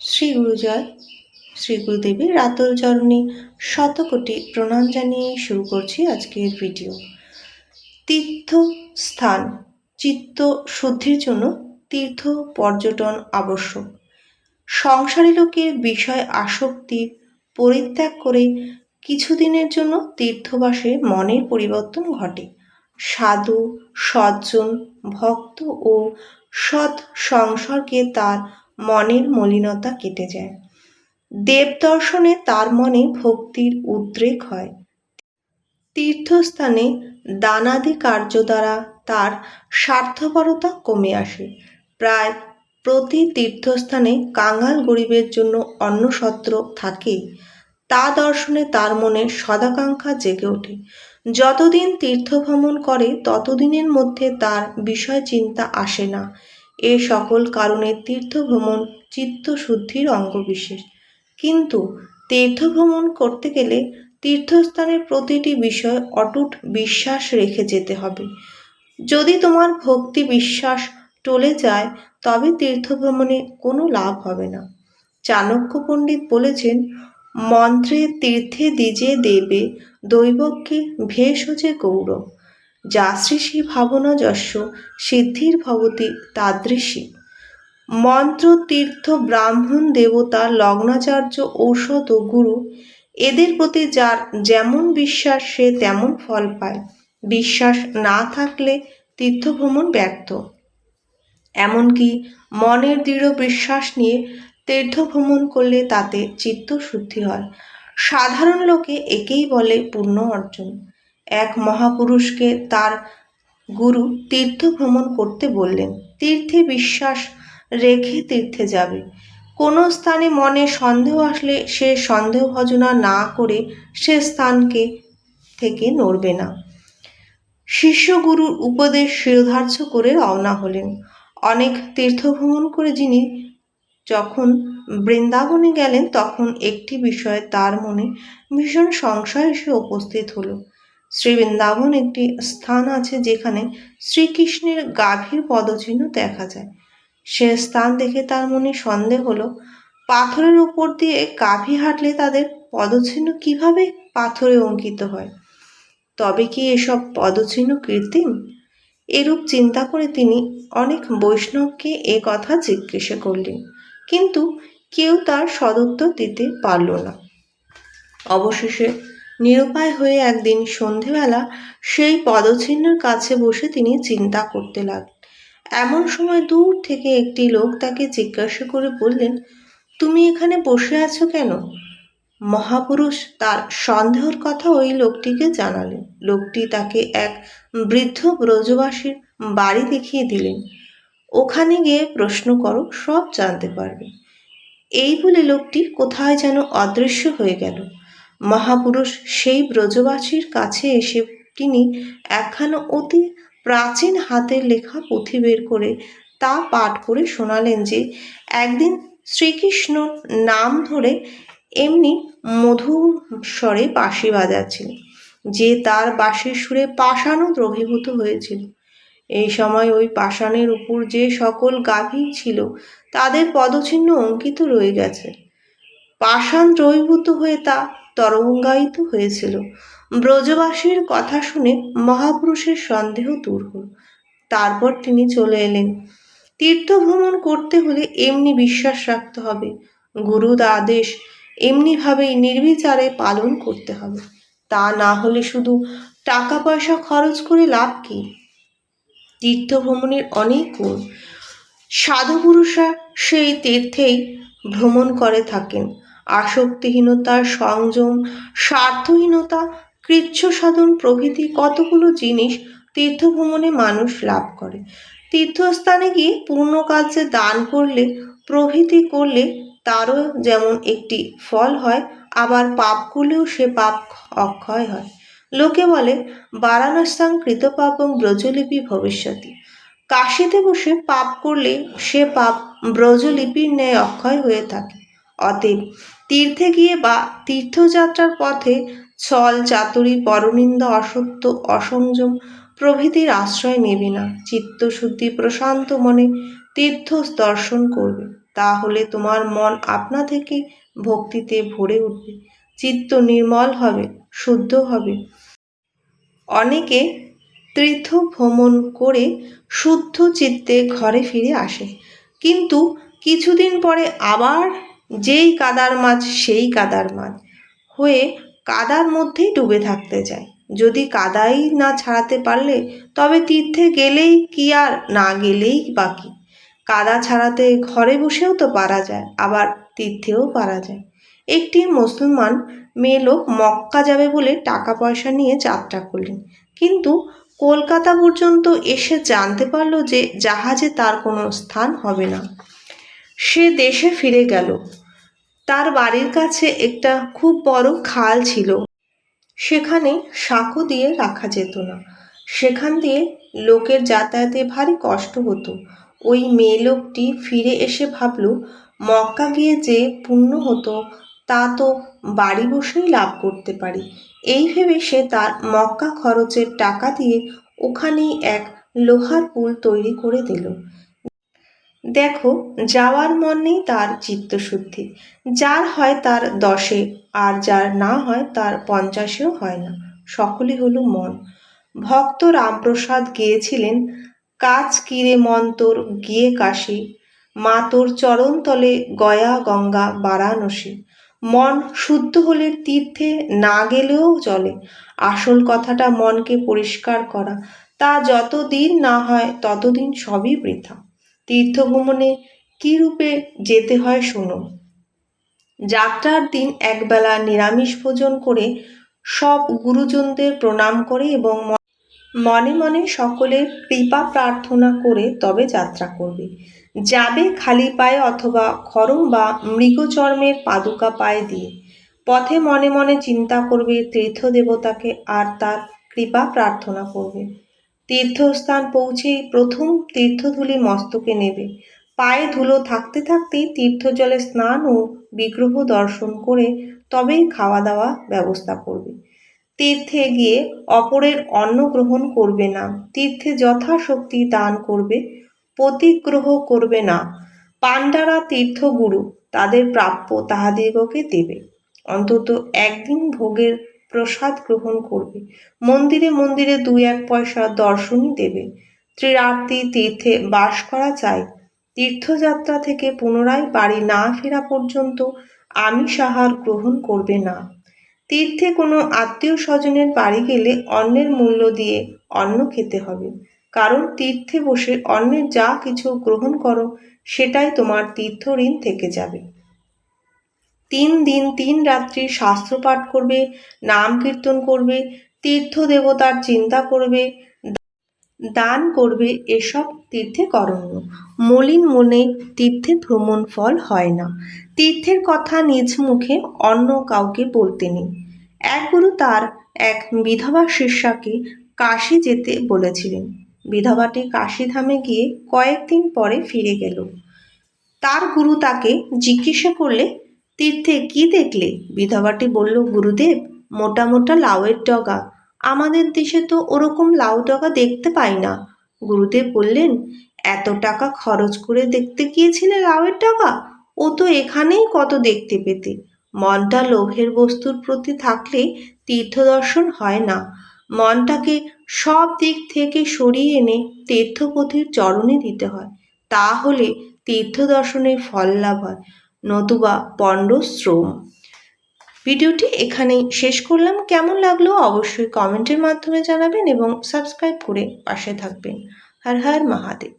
শ্রী গুরুজয়, শ্রী গুরুদেবের রাতল চরণে শতকোটি প্রণাম জানিয়ে শুরু করছি আজকের ভিডিও। তীর্থ স্থান, চিত্ত শুদ্ধির জন্য তীর্থ পর্যটন আবশ্যক। সংসারী লোকের বিষয় আসক্তি পরিত্যাগ করে কিছুদিনের জন্য তীর্থবাসে মনের পরিবর্তন ঘটে। সাধু, সজ্জন, ভক্ত ও সৎ সংসর্গে তার মনের মলিনতা কেটে যায়। দেব দর্শনে তার মনে ভক্তির উদ্রেক হয়। তীর্থস্থানে দানাদি কার্য দ্বারা তার স্বার্থপরতা কমে আসে। প্রায় প্রতি তীর্থস্থানে কাঙ্গাল গরিবের জন্য অন্নসত্র থাকে। তা দর্শনে তার মনে সদাকাঙ্ক্ষা জেগে ওঠে। যতদিন তীর্থভ্রমণ করে, ততদিনের মধ্যে তার বিষয় চিন্তা আসে না। এ সকল কারণে তীর্থভ্রমণ চিত্তশুদ্ধির অঙ্গবিশেষ কিন্তু তীর্থভ্রমণ করতে গেলে তীর্থস্থানের প্রতিটি বিষয় অটুট বিশ্বাস রেখে যেতে হবে। যদি তোমার ভক্তি বিশ্বাস টলে যায়, তবে তীর্থভ্রমণে কোনো লাভ হবে না। চাণক্য পণ্ডিত বলেছেন, মন্ত্রে তীর্থে দ্বিজে দেবে দৈবজ্ঞে ভেষজে গৌরব। যাশ্রীষী ভাবনা যস্য সিদ্ধির ভবতী তাদৃশী। মন্ত্র তীর্থ ব্রাহ্মণ দেবতা, লগ্নাচার্য, ঔষধ ও গুরু, এদের প্রতি যার যেমন বিশ্বাস, সে তেমন ফল পায়। বিশ্বাস না থাকলে তীর্থভ্রমণ ব্যর্থ। এমনকি মনের দৃঢ় বিশ্বাস নিয়ে তীর্থভ্রমণ করলে তাতে চিত্ত শুদ্ধি হয়। সাধারণ লোকে একেই বলে পুণ্য অর্জন। এক মহাপুরুষকে তার গুরু তীর্থ ভ্রমণ করতে বললেন। তীর্থে বিশ্বাস রেখে তীর্থে যাবে। কোনো স্থানে মনে সন্দেহ আসলে সে সন্দেহ ভজনা না করে সে স্থানকে থেকে নড়বে না। শিষ্য গুরুর উপদেশ শিরোধার্য করে রওনা হলেন। অনেক তীর্থ ভ্রমণ করে যিনি যখন বৃন্দাবনে গেলেন, তখন একটি বিষয়ে তার মনে ভীষণ সংশয় এসে উপস্থিত হলো। শ্রী বৃন্দাবন একটি স্থান আছে যেখানে শ্রীকৃষ্ণের গাভীর পদচিহ্ন দেখা যায়। সে স্থান দেখে তার মনে সন্দেহ হলো, পাথরের উপর দিয়ে গাভী হাঁটলে তাদের পদচিহ্ন কীভাবে পাথরে অঙ্কিত হয়? তবে কি এসব পদচিহ্ন কৃত্রিম? এরূপ চিন্তা করে তিনি অনেক বৈষ্ণবকে এ কথা জিজ্ঞাসা করলেন, কিন্তু কেউ তার সদুত্তর দিতে পারল না। অবশেষে নিরুপায় হয়ে একদিন সন্ধেবেলা সেই পদচিহ্নের কাছে বসে তিনি চিন্তা করতে লাগলেন। এমন সময় দূর থেকে একটি লোক তাকে জিজ্ঞাসা করে বললেন, তুমি এখানে বসে আছো কেন? মহাপুরুষ তার সন্দেহর কথা ওই লোকটিকে জানালেন। লোকটি তাকে এক বৃদ্ধ ব্রজবাসীর বাড়ি দেখিয়ে দিলেন। ওখানে গিয়ে প্রশ্ন করো, সব জানতে পারবে। এই বলে লোকটি কোথায় যেন অদৃশ্য হয়ে গেল। মহাপুরুষ সেই ব্রজবাসীর কাছে এসে তিনি একখানা অতি প্রাচীন হাতের লেখা পুঁথি বের করে তা পাঠ করে শোনালেন যে, একদিন শ্রীকৃষ্ণ নাম ধরে এমনি মধুর স্বরে বাঁশি বাজাচ্ছিল, যে তার বাঁশির সুরে পাষাণও দ্রবীভূত হয়েছিল। এই সময় ওই পাষাণের উপর যে সকল গাভী ছিল, তাদের পদচিহ্ন অঙ্কিত রয়ে গেছে। পাষাণ দ্রবীভূত হয়ে তা তরঙ্গায়িত হয়েছিল। ব্রজবাসীর কথা শুনে মহাপুরুষের সন্দেহ দূর হল। তারপর তিনি চলে এলেন। তীর্থ ভ্রমণ করতে হলে এমনি বিশ্বাস রাখতে হবে। গুরুর আদেশ এমনিভাবেই নির্বিচারে পালন করতে হবে। তা না হলে শুধু টাকা পয়সা খরচ করে লাভ কি? তীর্থ ভ্রমণের অনেক গুণ। সাধু পুরুষরা সেই তীর্থেই ভ্রমণ করে থাকেন। আসক্তিহীনতা সংযম, স্বার্থহীনতা, কৃচ্ছ সাধন প্রভৃতি কতগুলো জিনিস তীর্থভ্রমণে মানুষ লাভ করে। তীর্থস্থানে গিয়ে পূর্ণ কার্যে দান করলে, প্রভৃতি করলে তারও যেমন একটি ফল হয়, আবার পাপ করলেও সে পাপ অক্ষয় হয়। লোকে বলে বারাণস্যাং কৃতপাপং ব্রজলিপি ভবিষ্যতি। কাশিতে বসে পাপ করলে সে পাপ ব্রজলিপির ন্যায় অক্ষয় হয়ে থাকে। অতএব তীর্থে গিয়ে বা তীর্থযাত্রার পথে ছল, চাতুরি, পরনিন্দা, অসত্য, অসংযম প্রভৃতির আশ্রয় নেবে না। চিত্তশুদ্ধি প্রশান্ত মনে তীর্থ দর্শন করবে। তাহলে তোমার মন আপনা থেকে ভক্তিতে ভরে উঠবে। চিত্ত নির্মল হবে, শুদ্ধ হবে। অনেকে তীর্থ ভ্রমণ করে শুদ্ধ চিত্তে ঘরে ফিরে আসে। কিন্তু কিছুদিন পরে আবার যেই কাদার মাছ সেই কাদার মাছ হয়ে কাদার মধ্যেই ডুবে থাকতে চায়। যদি কাদাই না ছাড়াতে পারলে তবে তীর্থে গেলেই কি আর না গেলেই বাকি। কাদা ছাড়াতে ঘরে বসেও তো পারা যায়, আবার তীর্থেও পারা যায়। একটি মুসলমান মেয়ে লোক মক্কা যাবে বলে টাকা পয়সা নিয়ে যাত্রা করলেন। কিন্তু কলকাতা পর্যন্ত এসে জানতে পারল যে জাহাজে তার কোনো স্থান হবে না। সে দেশে ফিরে গেল। তার বাড়ির কাছে একটা খুব বড় খাল ছিল। সেখানে সাঁকো দিয়ে রাখা যেত না। সেখান দিয়ে লোকের যাতায়াতে ভারী কষ্ট হতো। ওই মেয়ে লোকটি ফিরে এসে ভাবল, মক্কা গিয়ে যে পুণ্য হতো, তা তো বাড়ি বসেই লাভ করতে পারি। এই ভেবে সে তার মক্কা খরচের টাকা দিয়ে ওখানেই এক লোহার পুল তৈরি করে দিল। দেখো, যাওয়ার মন নেই তার চিত্তশুদ্ধি। যার হয় তার দশে, আর যার না হয় তার পঞ্চাশেও হয় না। সকলে হলো মন। ভক্ত রামপ্রসাদ গিয়েছিলেন, কাজ কিরে মন তোর গিয়ে কাশি? মা তোর চরণতলে গয়া গঙ্গা বারাণসী। মন শুদ্ধ হলে তীর্থে না গেলেও চলে। আসল কথাটা মনকে পরিষ্কার করা। তা যতদিন না হয় ততদিন সবই বৃথা। তীর্থভ্রমণে কী রূপে যেতে হয় শোনো যাত্রার দিন একবেলা নিরামিষ ভোজন করে সব গুরুজনদের প্রণাম করে এবং মনে মনে সকলের কৃপা প্রার্থনা করে তবে যাত্রা করবে। যাবে খালি পায়ে অথবা খরম বা মৃগচর্মের পাদুকা পায়ে দিয়ে। পথে মনে মনে চিন্তা করবে তীর্থ দেবতাকে আর তার কৃপা প্রার্থনা করবে। তীর্থস্থান পৌঁছেই প্রথম তীর্থধুলি মস্তকে নেবে। পায়ে ধুলো থাকতে থাকতেই তীর্থজলে স্নান ও বিগ্রহ দর্শন করে তবেই খাওয়া দাওয়া ব্যবস্থা করবে। তীর্থে গিয়ে অপরের অন্ন গ্রহণ করবে না, তীর্থে যথাশক্তি দান করবে প্রতিগ্রহ করবে না। পাণ্ডারা তীর্থগুরু, তাদের প্রাপ্য তাহাদিগকে দেবে। অন্তত একদিন ভোগের প্রসাদ গ্রহণ করবে। মন্দিরে মন্দিরে দুই এক পয়সা দর্শনই দেবে। ত্রিরাত্রি তীর্থে বাস করা চাই তীর্থযাত্রা থেকে পুনরায় বাড়ি না ফেরা পর্যন্ত আমিষ আহার গ্রহণ করবে না। তীর্থে কোনো আত্মীয় স্বজনের বাড়ি গেলে অন্নের মূল্য দিয়ে অন্ন খেতে হবে। কারণ তীর্থে বসে অন্যের যা কিছু গ্রহণ করো, সেটাই তোমার তীর্থ ঋণ থেকে যাবে। তিন দিন তিন রাত্রি শাস্ত্র পাঠ করবে, নাম কীর্তন করবে, তীর্থ দেবতার চিন্তা করবে, দান করবে, এসব তীর্থে করণীয়। মলিন মনে তীর্থে ভ্রমণ ফল হয় না। তীর্থের কথা নিজ মুখে অন্য কাউকে বলতে নেই। এক গুরু তার এক বিধবা শিষ্যাকে কাশি যেতে বলেছিলেন। বিধবাটি কাশীধামে গিয়ে কয়েকদিন পরে ফিরে গেল। তার গুরু তাকে জিজ্ঞাসা করলে তীর্থে কি দেখলে? বিধবাটি বলল, গুরুদেব, মোটা মোটা লাউয়ের ডগা। আমাদের দেশে তো ওরকম লাউ ডগা দেখতে পাই না। গুরুদেব বললেন, এত টাকা খরচ করে দেখতে গিয়েছিলে লাউয়ের ডগা? ও তো এখানেই কত দেখতে পেতে। মনটা লোভের বস্তুর প্রতি থাকলে তীর্থদর্শন হয় না। মনটাকে সব দিক থেকে সরিয়ে এনে তীর্থপথির চরণে দিতে হয়। তাহলে তীর্থ দর্শনের ফল লাভ হয়। নতুবা পণ্ড শ্রম। ভিডিওটি এখানেই শেষ করলাম। কেমন লাগল অবশ্যই কমেন্টের মাধ্যমে জানাবেন এবং সাবস্ক্রাইব করে পাশে থাকবেন। হর হর মহাদেব।